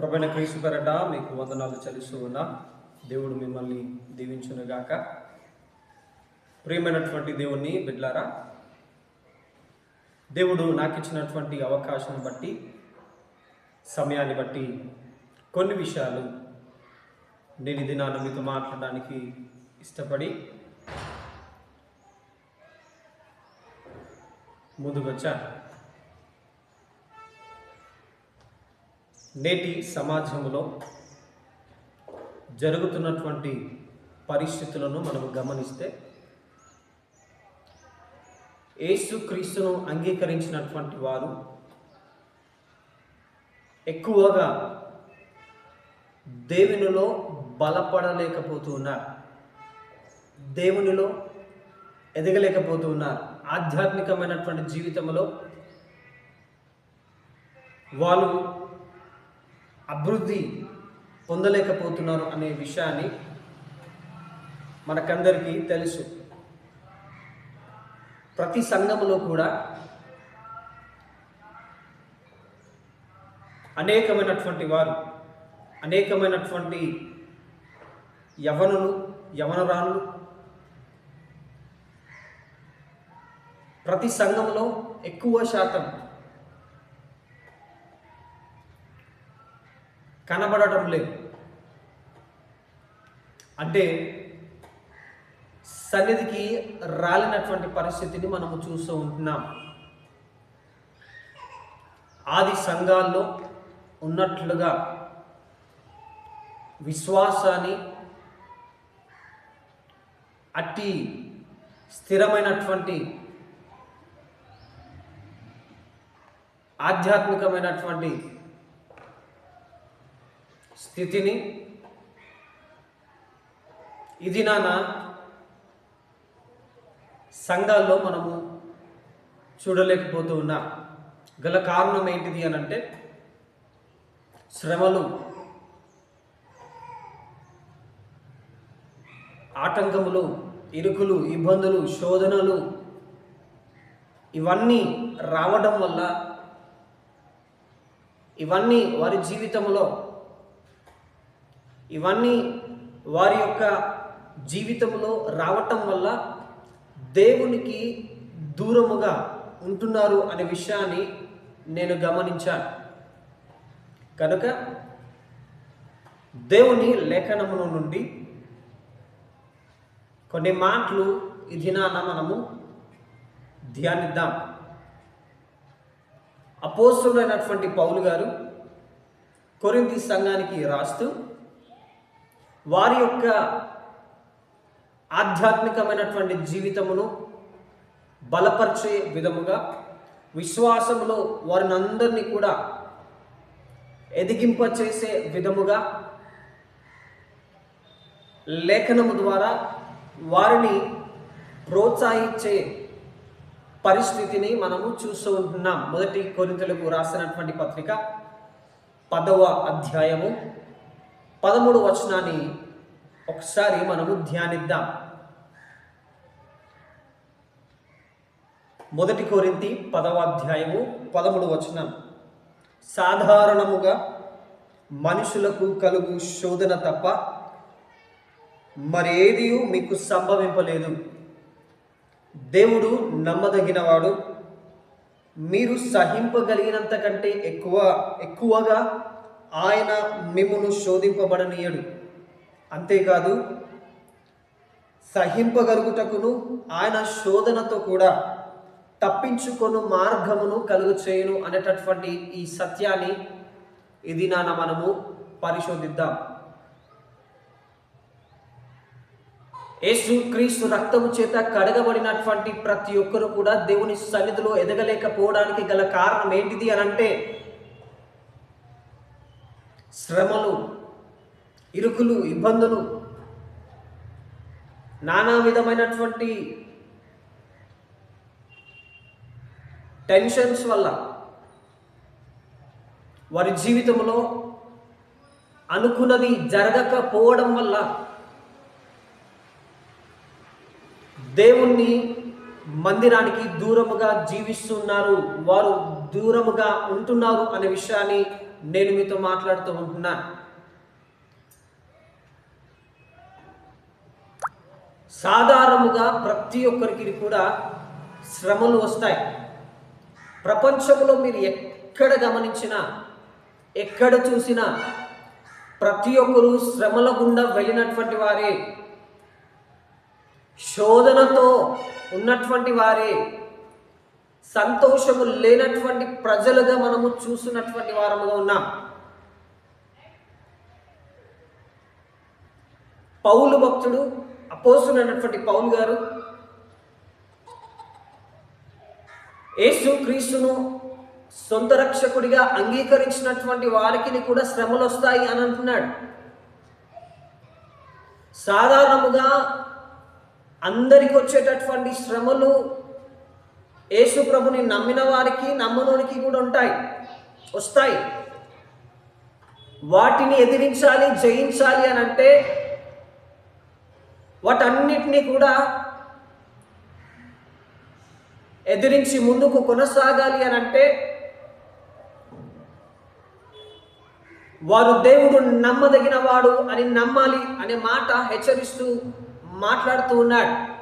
ప్రభైన క్రీస్తు పెరట మీకు వందనాలు చలిస్తూ ఉన్నా. దేవుడు మిమ్మల్ని దీవించునుగాక. ప్రియమైనటువంటి దేవుణ్ణి బిడ్లారా దేవుడు నాకు ఇచ్చినటువంటి అవకాశం బట్టి సమయాన్ని బట్టి కొన్ని విషయాలు నేను ఇది నాన్న మీతో మాట్లాడడానికి ఇష్టపడి ముందుకొచ్చాను. నేటి సమాజంలో జరుగుతున్నటువంటి పరిస్థితులను మనం గమనిస్తే యేసుక్రీస్తును అంగీకరించినటువంటి వారు ఎక్కువగా దేవునిలో బలపడలేకపోతున్నారు దేవునిలో ఎదగలేకపోతున్నారు ఆధ్యాత్మికమైనటువంటి జీవితంలో వాళ్ళు అభివృద్ధి పొందలేకపోతున్నారు అనే విషయాన్ని మనకందరికీ తెలుసు. ప్రతి సంఘములో కూడా అనేకమైనటువంటి వారు అనేకమైనటువంటి యవనులు యవనరాణులు ప్రతి సంఘంలో ఎక్కువ శాతం కనబడటం లేదు. అంటే సన్నిధికి రాలినటువంటి పరిస్థితిని మనము చూస్తూ ఉంటున్నాం. ఆది సంఘాల్లో ఉన్నట్లుగా విశ్వాసాన్ని అట్టి స్థిరమైనటువంటి ఆధ్యాత్మికమైనటువంటి స్థితిని. ఇది నాన్న సంఘాల్లో మనము చూడలేకపోతూ ఉన్నాం గల కారణం ఏంటిది అని అంటే శ్రమలు ఆటంకములు ఇరుకులు ఇబ్బందులు శోధనలు ఇవన్నీ రావడం వల్ల ఇవన్నీ వారి జీవితంలో ఇవన్నీ వారి యొక్క జీవితంలో రావటం వల్ల దేవునికి దూరముగా ఉంటున్నారు అనే విషయాన్ని నేను గమనించాను. కనుక దేవుని లేఖనమును నుండి కొన్ని మాటలు ఈ దినాన మనము ధ్యానిద్దాం. అపోస్తుడైనటువంటి పౌలు గారు కొరింతి సంఘానికి రాస్తూ వారి యొక్క ఆధ్యాత్మికమైనటువంటి జీవితమును బలపరిచే విధముగా విశ్వాసములో వారిని అందరినీ కూడా ఎదిగింపచేసే విధముగా లేఖనము ద్వారా వారిని ప్రోత్సహించే పరిస్థితిని మనము చూస్తూ ఉంటున్నాం. మొదటి కొరింతలకు రాసినటువంటి పత్రిక పదవ అధ్యాయము పదమూడు వచనాన్ని ఒకసారి మనము ధ్యానిద్దాం. మొదటి కోరింతి పదవ అధ్యాయము పదమూడు వచనం. సాధారణముగా మనుషులకు కలుగు శోధన తప్ప మరేది మీకు సంభవింపలేదు. దేవుడు నమ్మదగినవాడు. మీరు సహింపగలిగినంత కంటే ఎక్కువ ఎక్కువగా ఆయన మిమ్మును శోధింపబడనీయడు. అంతేకాదు సహింపగలుగుటకును ఆయన శోధనతో కూడా తప్పించుకొను మార్గమును కలుగు చేయును అనేటటువంటి ఈ సత్యాన్ని ఇది నాన్న మనము పరిశోధిద్దాం. యేసు క్రీస్తు రక్తము చేత కడగబడినటువంటి ప్రతి ఒక్కరు కూడా దేవుని సన్నిధిలో ఎదగలేకపోవడానికి గల కారణం ఏంటిది అని అంటే శ్రమలు ఇరుకులు ఇబ్బందులు నానా విధమైనటువంటి టెన్షన్స్ వల్ల వారి జీవితంలో అనుకున్నది జరగకపోవడం వల్ల దేవుణ్ణి మందిరానికి దూరముగా జీవిస్తున్నారు వారు దూరముగా ఉంటున్నారు అనే విషయాన్ని నేను మీతో మాట్లాడుతూ ఉంటున్నాను సాధారణంగా ప్రతి ఒక్కరికి కూడా శ్రమలు వస్తాయి. ప్రపంచంలో మీరు ఎక్కడ గమనించినా ఎక్కడ చూసినా ప్రతి ఒక్కరూ శ్రమల గుండా వెళ్ళినటువంటి వారే. శోధనతో ఉన్నటువంటి వారే. సంతోషము లేనటువంటి ప్రజలుగా మనము చూసినటువంటి వారముగా ఉన్నాం. పౌలు భక్తుడు అపోసునటువంటి పౌలు గారు యేసు క్రీస్తును సొంత రక్షకుడిగా అంగీకరించినటువంటి వారికి కూడా శ్రమలు వస్తాయి అని అంటున్నాడు. సాధారణముగా అందరికి వచ్చేటటువంటి శ్రమలు యేసు ప్రభుని నమ్మిన వారికి నమ్మనోనికి కూడా ఉంటాయి. వస్తాయి. వాటిని ఎదిరించాలి జయించాలి అని అంటే వాటన్నిటినీ కూడా ఎదిరించి ముందుకు కొనసాగాలి అని అంటే వారు దేవుడు నమ్మదగిన వాడు అని నమ్మాలి అనే మాట హెచ్చరిస్తూ మాట్లాడుతూ ఉన్నాడు.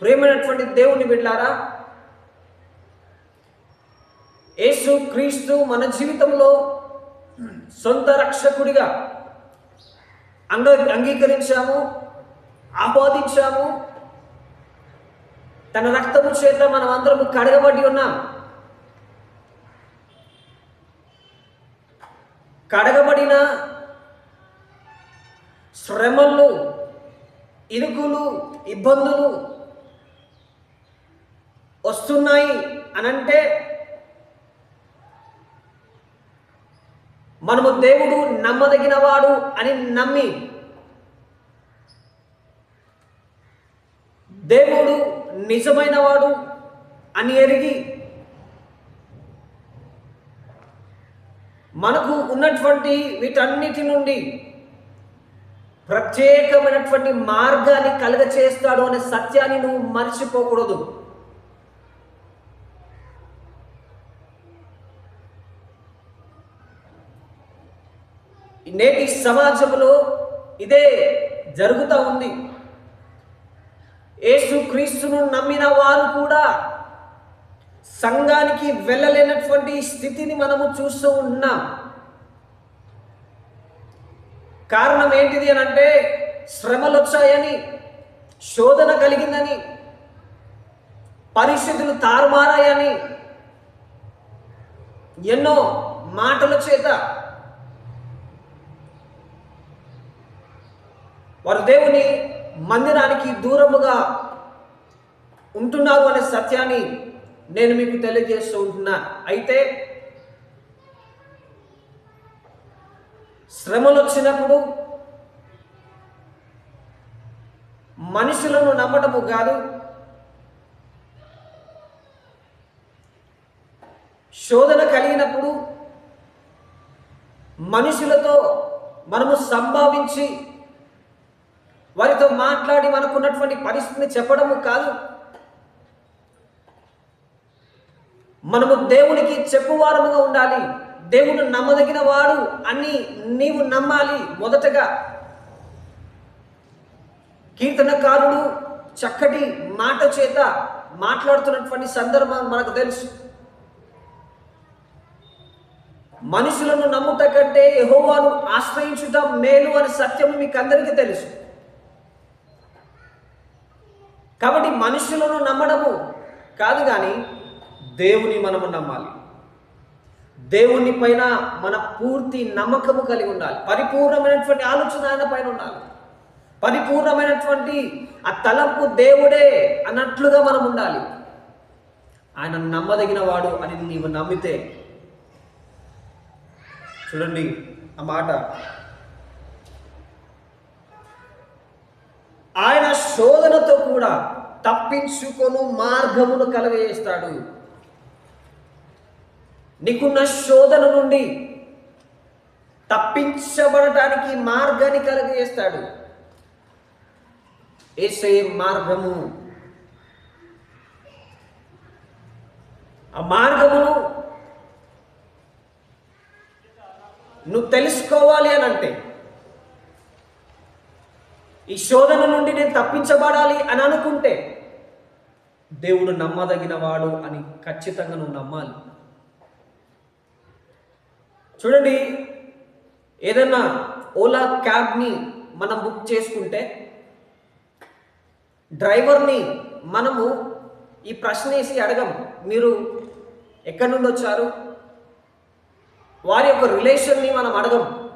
ప్రేమైనటువంటి దేవుని బిడ్డారా యేసు క్రీస్తు మన జీవితంలో సొంత రక్షకుడిగా అంగ అంగీకరించాము ఆపాదించాము. తన రక్తము చేత మనం అందరము కడగబడి ఉన్నాం. కడగబడిన శ్రమలు ఇరుకులు ఇబ్బందులు వస్తున్నాయి అనంటే మనము దేవుడు నమ్మదగినవాడు అని నమ్మి దేవుడు నిజమైనవాడు అని ఎరిగి మనకు ఉన్నటువంటి వీటన్నిటి నుండి ప్రత్యేకమైనటువంటి మార్గాన్ని కలుగ చేస్తాడు అనే సత్యాన్ని నువ్వు మర్చిపోకూడదు. నేటి సమాజంలో ఇదే జరుగుతూ ఉంది. యేసు క్రీస్తును నమ్మిన వారు కూడా సంఘానికి వెళ్ళలేనటువంటి స్థితిని మనము చూస్తూ ఉన్నాం. కారణం ఏంటిది అని అంటే శ్రమలు వచ్చాయని శోధన కలిగిందని పరిస్థితులు తారుమారాయని ఎన్నో మాటల చేత వారు దేవుని మందిరానికి దూరముగా ఉంటున్నారు అనే సత్యాన్ని నేను మీకు తెలియజేస్తూ ఉంటున్నా. అయితే శ్రమలు వచ్చినప్పుడు మనుషులను నమ్మటము కాదు శోధన కలిగినప్పుడు మనుషులతో మనము సంభావించి ఉన్నటువంటి పరిస్థితిని చెప్పడము కాదు. మనము దేవునికి చెప్పువారముగా ఉండాలి. దేవుడు నమ్మదగిన వాడు అని నీవు నమ్మాలి మొదటగా. కీర్తనకారుడు చక్కటి మాట చేత మాట్లాడుతున్నటువంటి సందర్భం మనకు తెలుసు. మనుషులను నమ్ముట కంటే యెహోవాను ఆశ్రయించుట మేలు అని సత్యము మీకు అందరికీ తెలుసు. కాబట్టి మనుషులను నమ్మడము కాదు కానీ దేవుని మనము నమ్మాలి. దేవుని పైన మన పూర్తి నమ్మకము కలిగి ఉండాలి. పరిపూర్ణమైనటువంటి ఆలోచన ఆయన పైన ఉండాలి. పరిపూర్ణమైనటువంటి ఆ తలంపు దేవుడే అన్నట్లుగా మనం ఉండాలి. ఆయన నమ్మదగిన వాడు అని నీవు నమ్మితే చూడండి ఆ మాట. శోధనతో కూడా తప్పించుకొను మార్గమును కలవేస్తాడు నీకున్న శోధన నుండి తప్పించబడటానికి మార్గాన్ని కలగజేస్తాడు. ఏసే మార్గము. ఆ మార్గమును నువ్వు తెలుసుకోవాలి అని అంటే ఈ శోధన నుండి నేను తప్పించబడాలి అని అనుకుంటే దేవుడు నమ్మదగిన వాడు అని ఖచ్చితంగా నువ్వు నమ్మాలి. చూడండి ఏదన్నా ఓలా క్యాబ్ని మనం బుక్ చేసుకుంటే డ్రైవర్ని మనము ఈ ప్రశ్న వేసి అడగం మీరు ఎక్కడి నుండి వచ్చారు? వారి యొక్క రిలేషన్ని మనం అడగం.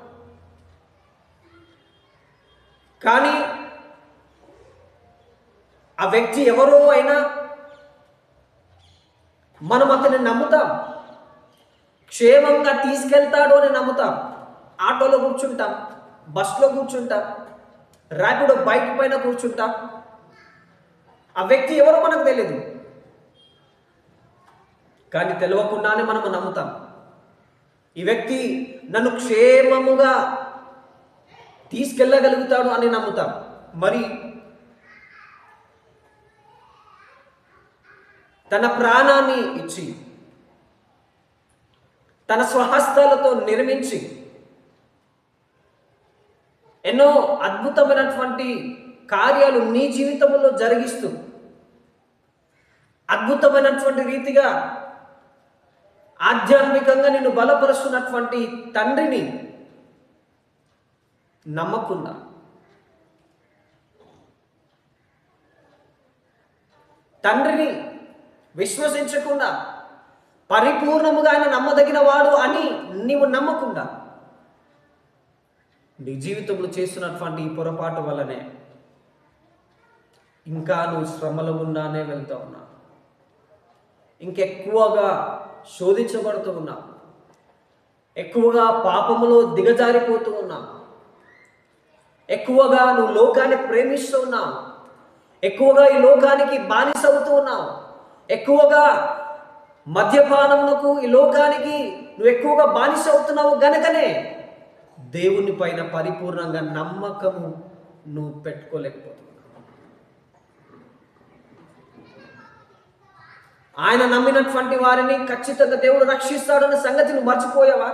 కానీ ఆ వ్యక్తి ఎవరో అయినా మనం అతన్ని నమ్ముతాం. క్షేమంగా తీసుకెళ్తాడు అని నమ్ముతాం. ఆటోలో కూర్చుంటాం బస్సులో కూర్చుంటాం ర్యాపిడో బైక్ పైన కూర్చుంటాం. ఆ వ్యక్తి ఎవరో మనకు తెలియదు కానీ తెలియకుండానే మనం నమ్ముతాం. ఈ వ్యక్తి నన్ను క్షేమముగా తీసుకెళ్ళగలుగుతాడు అని నమ్ముతాం. మరి తన ప్రాణాన్ని ఇచ్చి తన స్వహస్తాలతో నిర్మించి ఎన్నో అద్భుతమైనటువంటి కార్యాలు నీ జీవితంలో జరిగిస్తూ అద్భుతమైనటువంటి రీతిగా ఆధ్యాత్మికంగా నిన్ను బలపరుస్తున్నటువంటి తండ్రిని నమ్మకుండా. తండ్రిని విశ్వసించకుండా పరిపూర్ణముగా ఆయన నమ్మదగిన వాడు అని నీవు నమ్మకుండా. నీ జీవితంలో చేస్తున్నటువంటి ఈ పొరపాటు వల్లనే ఇంకా నువ్వు శ్రమలో ఉన్నానే వెళ్తూ ఉన్నా. ఇంకెక్కువగా శోధించబడుతూ ఉన్నావు ఎక్కువగా పాపములో దిగజారిపోతూ ఉన్నావు ఎక్కువగా నువ్వు లోకాన్ని ప్రేమిస్తూ ఉన్నావు. ఎక్కువగా ఈ లోకానికి బానిసవుతూ ఉన్నావు. ఎక్కువగా మద్యపానమునకు ఈ లోకానికి నువ్వు ఎక్కువగా బానిస అవుతున్నావు గనకనే దేవుని పైన పరిపూర్ణంగా నమ్మకము నువ్వు పెట్టుకోలేకపోతున్నావు. ఆయన నమ్మినటువంటి వారిని ఖచ్చితంగా దేవుడు రక్షిస్తాడన్న సంగతి నువ్వు మర్చిపోయావా?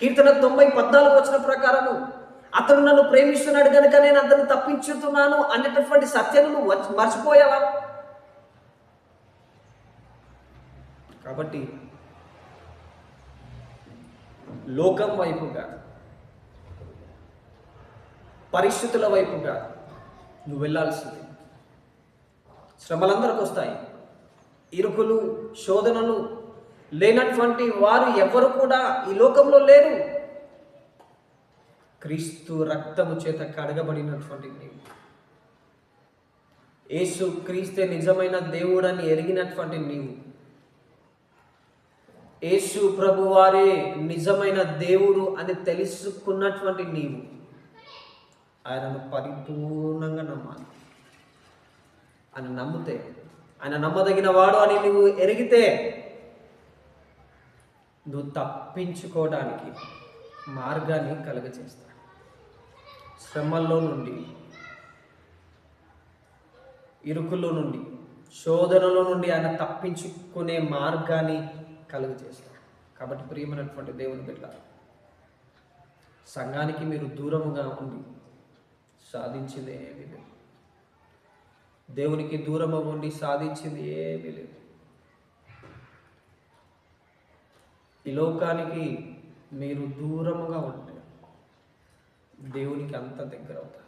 కీర్తన తొంభై పద్నాలుగు వచ్చిన ప్రకారము అతను నన్ను ప్రేమిస్తున్నాడు కనుక నేను అతను తప్పించుతున్నాను అనేటటువంటి సత్యను నువ్వు మర్చిపోయావా? కాబట్టి లోకం వైపుగా పరిస్థితుల వైపుగా నువ్వు వెళ్ళాల్సింది. శ్రమలందరికి వస్తాయి. ఇరుకులు శోధనలు లేనటువంటి వారు ఎవరు కూడా ఈ లోకంలో లేరు. క్రీస్తు రక్తము చేత కడగబడినటువంటి నీవు. యేసు క్రీస్తే నిజమైన దేవుడని ఎరిగినటువంటి నీవు. యేసు ప్రభువారే నిజమైన దేవుడు అని తెలుసుకున్నటువంటి నీవు. ఆయనను పరిపూర్ణంగా నమ్మాలి. అని నమ్మితే ఆయన నమ్మదగిన వాడు అని నువ్వు ఎరిగితే నువ్వు తప్పించుకోవడానికి మార్గాన్ని కలుగజేస్తాడు. శ్రమల్లో నుండి ఇరుకుల్లో నుండి శోధనలో నుండి ఆయన తప్పించుకునే మార్గాన్ని కలుగజేస్తాడు. కాబట్టి ప్రియమైనటువంటి దేవుని బిడ్డ సంఘానికి మీరు దూరముగా ఉండి సాధించింది ఏమీ లేదు. దేవునికి దూరము ఉండి సాధించింది ఏమీ లేదు. ఈ లోకానికి మీరు దూరముగా ఉంటే దేవునికి అంత దగ్గర అవుతారు.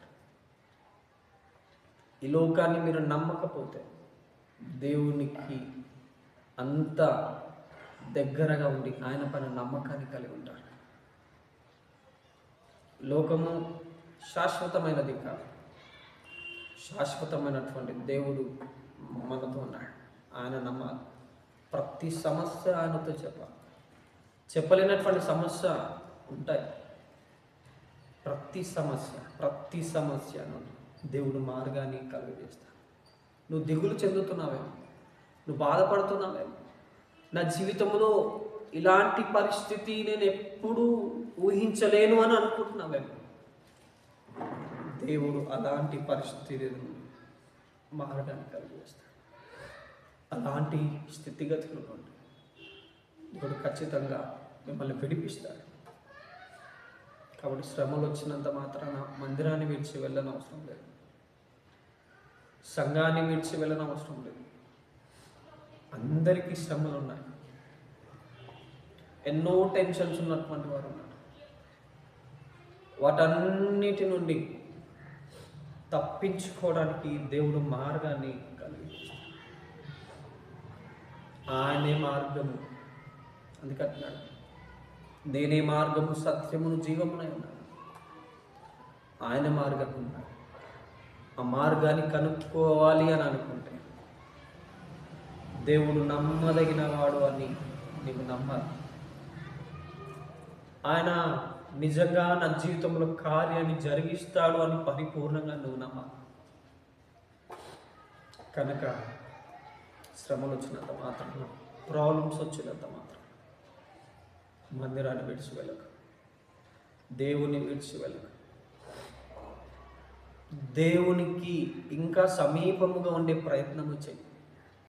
ఈ లోకాన్ని మీరు నమ్మకపోతే దేవునికి అంత దగ్గరగా ఉండి ఆయన పైన నమ్మకాన్ని కలిగి ఉంటారు. లోకము శాశ్వతమైనది కాదు. శాశ్వతమైనటువంటి దేవుడు మనతో ఉన్నాడు. ఆయన నమ్మాలి. ప్రతి సమస్య ఆయనతో చెప్పాలి. చెప్పలేనటువంటి సమస్య ఉంటాయి. ప్రతి సమస్య ప్రతి సమస్యను దేవుడు మార్గాన్ని కలుగజేస్తాడు. నువ్వు దిగులు చెందుతున్నావేమో నువ్వు బాధపడుతున్నావేమో నా జీవితంలో ఇలాంటి పరిస్థితి నేను ఎప్పుడూ ఊహించలేను అని అనుకుంటున్నావేమో. దేవుడు అలాంటి పరిస్థితి మారడానికి కలిగేస్తాడు అలాంటి స్థితిగతులు ఉంటాయి దేవుడు ఖచ్చితంగా మిమ్మల్ని విడిపిస్తాడు కాబట్టి శ్రమలు వచ్చినంత మాత్రాన మందిరాన్ని విడిచి వెళ్ళని అవసరం లేదు. సంఘాన్ని విడిచి వెళ్ళని అవసరం లేదు. అందరికీ శ్రమలు ఉన్నాయి. ఎన్నో టెన్షన్స్ ఉన్నటువంటి వారు ఉన్నారు. వాటన్నిటి నుండి తప్పించుకోవడానికి దేవుడు మార్గాన్ని కలిగిస్తాడు ఆయనే మార్గము. అందుకంటున్నాడు నేనే మార్గము సత్యమును జీవమునై ఉన్నాను. ఆయన మార్గం ఉన్నాడు ఆ మార్గాన్ని కనుక్కోవాలి అని అనుకుంటే దేవుడు నమ్మదగిన వాడు అని నీవు నమ్మాలి. ఆయన నిజంగా నా జీవితంలో కార్యాన్ని జరిగిస్తాడు అని పరిపూర్ణంగా నువ్వు నమ్మాలి. కనుక శ్రమలు వచ్చినంత మాత్రం ప్రాబ్లమ్స్ వచ్చినంత మాత్రం మందిరాన్ని విడిచి వెళ్ళక. దేవుని విడిచి వెళ్ళక. దేవునికి ఇంకా సమీపముగా ఉండే ప్రయత్నము చెయ్యి.